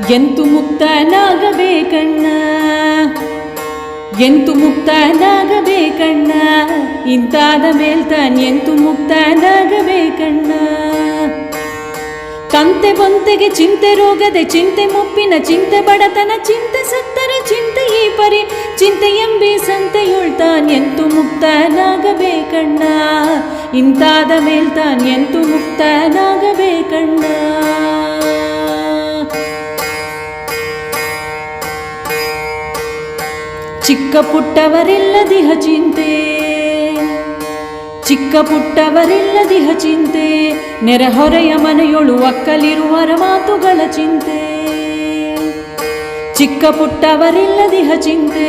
ಎಂತು ಮುಕ್ತನಾಗಬೇಕಣ್ಣ? ಎಂತು ಮುಕ್ತನಾಗಬೇಕಣ್ಣ? ಇಂತಾದ ಮೇಲ್ತಾನ್ ಎಂತು ಮುಕ್ತನಾಗಬೇಕಣ್ಣ? ಕಂತೆ ಬೊಂತೆಗೆ ಚಿಂತೆ ರೋಗದೆ, ಚಿಂತೆ ಮುಪ್ಪಿನ, ಚಿಂತೆ ಬಡತನ, ಚಿಂತೆ ಸತ್ತರೆ, ಚಿಂತೆ ಈ ಪರಿ, ಚಿಂತೆ ಎಂಬಿ ಸಂತೆಯುಳ್ತಾನ್ ಎಂತು ಮುಕ್ತನಾಗಬೇಕಣ್ಣ? ಇಂತಾದ ಮೇಲ್ತಾನ್ ಎಂತು ಮುಕ್ತನಾಗಬೇಕಣ್ಣ? ಚಿಕ್ಕ ಪುಟ್ಟವರಿಲ್ಲದಿಹ ಚಿಂತೆ. ಚಿಕ್ಕ ಪುಟ್ಟವರಿಲ್ಲದಿಹ ಚಿಂತೆ. ನೆರೆಹೊರೆಯ ಮನೆಯೊಳು ಒಕ್ಕಲಿರುವರ ಮಾತುಗಳ ಚಿಂತೆ. ಚಿಕ್ಕ ಪುಟ್ಟವರಿಲ್ಲದಿಹ ಚಿಂತೆ.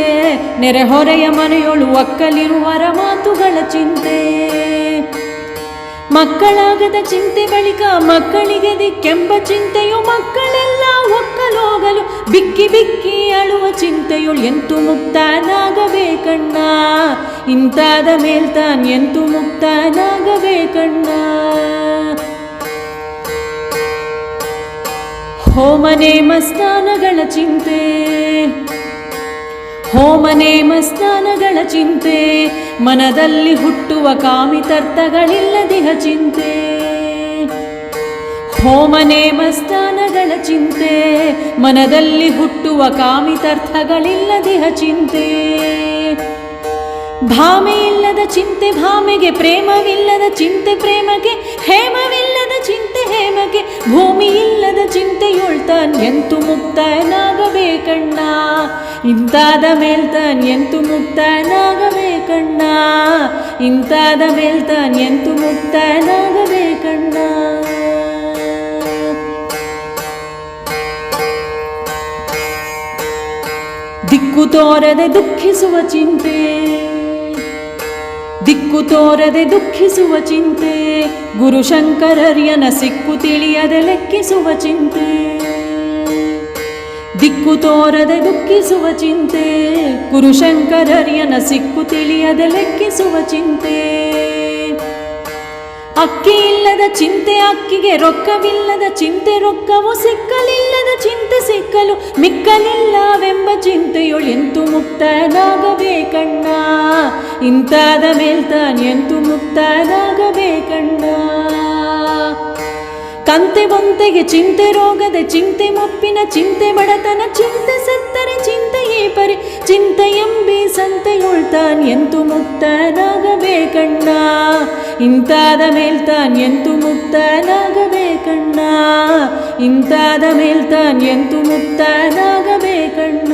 ನೆರೆಹೊರೆಯ ಮನೆಯೊಳು ಒಕ್ಕಲಿರುವರ ಮಾತುಗಳ ಚಿಂತೆ. ಮಕ್ಕಳಾಗದ ಚಿಂತೆ ಬಳಿಕ ಮಕ್ಕಳಿಗೆ ದಿಕ್ಕೆಂಬ ಚಿಂತೆಯು ಮಕ್ಕಳೆಲ್ಲ ಒಕ್ಕಲೋಗಲು ಬಿಕ್ಕಿ ಬಿಕ್ಕಿ ಅಳುವ ಚಿಂತೆಯುಳ್ ಎಂತು ಮುಕ್ತನಾಗಬೇಕಣ್ಣ. ಇಂತಾದ ಮೇಲ್ತಾನ್ ಎಂತು ಮುಕ್ತನಾಗಬೇಕಣ್ಣ. ಹೋಮನೆ ಮಸ್ತಾನಗಳ ಚಿಂತೆ. ಹೋಮನೆ ಮಸ್ತಾನಗಳ ಚಿಂತೆ. ಮನದಲ್ಲಿ ಹುಟ್ಟುವ ಕಾಮಿತರ್ಥಗಳಿಲ್ಲದಿಹ ಚಿಂತೆ. ಹೋಮನೆ ಮಸ್ತಾನಗಳ ಚಿಂತೆ. ಮನದಲ್ಲಿ ಹುಟ್ಟುವ ಕಾಮಿತರ್ಥಗಳಿಲ್ಲದಿಹ ಚಿಂತೆ ಭಾಮೆ ಇಲ್ಲದ ಚಿಂತೆ ಭಾಮೆಗೆ, ಪ್ರೇಮವಿಲ್ಲದ ಚಿಂತೆ ಪ್ರೇಮಗೆ, ಹೇಮವಿಲ್ಲದ ಚಿಂತೆ ಹೇಮಗೆ ಭೂಮಿ ಇಲ್ಲದ ಚಿಂತೆಯುಳ್ತಾನ್ ಎಂತು ಮುಕ್ತನಾಗಬೇಕಣ್ಣ? ಇಂತಾದ ಮೇಲ್ತಾನ್ ಎಂತು ಮುಕ್ತನಾಗಬೇಕಣ್ಣ? ಇಂತಾದ ಮೇಲ್ತಾನ್ ಎಂತು ಮುಕ್ತನಾಗಬೇಕಣ್ಣ? ದಿಕ್ಕು ತೋರದೆ ದುಃಖಿಸುವ ಚಿಂತೆ. ದಿಕ್ಕು ತೋರದೆ ದುಃಖಿಸುವ ಚಿಂತೆ. ಗುರು ಶಂಕರರ್ಯನ ಸಿಕ್ಕು ತಿಳಿಯದೆ ಲೆಕ್ಕಿಸುವ ಚಿಂತೆ. ದಿಕ್ಕು ತೋರದೆ ದುಃಖಿಸುವ ಚಿಂತೆ. ಗುರುಶಂಕರರ್ಯನ ಸಿಕ್ಕು ತಿಳಿಯದೆ ಲೆಕ್ಕಿಸುವ ಚಿಂತೆ. ಅಕ್ಕಿ ಇಲ್ಲದ ಚಿಂತೆ ಅಕ್ಕಿಗೆ ರೊಕ್ಕವಿಲ್ಲದ ಚಿಂತೆ. ರೊಕ್ಕವು ಸಿಕ್ಕಲಿಲ್ಲದ ಚಿಂತೆ ಸಿಕ್ಕಲು ಮಿಕ್ಕಲಿಲ್ಲವೆಂಬ ಚಿಂತೆಯೊಳು ಎಂತು ಮುಕ್ತನಾಗಬೇಕಣ್ಣ ಇಂತಾದ ಮೇಲ್ತಾನ್ ಎಂತು ಮುಕ್ತನಾಗಬೇಕಣ್ಣ ಕಂತೆ ಬೊಂತೆಗೆ ಚಿಂತೆ ರೋಗದೆ ಚಿಂತೆ ಮುಪ್ಪಿನ ಚಿಂತೆ ಬಡತನ ಚಿಂತೆ ಸತ್ತರೆ ಚಿಂತೆ ಈ ಪರಿ ಚಿಂತೆ ಎಂಬಿ ಸಂತೆಯುಳ್ತಾನ್ ಎಂತು ಮುಕ್ತನಾಗಬೇಕಣ್ಣ ಇಂತಾದ ಮೇಲ್ತಾನ್ ಎಂತು ಮುಕ್ತನಾಗಬೇಕಣ್ಣ ಇಂತಾದ ಮೇಲ್ತಾನ್ ಎಂತು ಮುಕ್ತನಾಗಬೇಕಣ್ಣ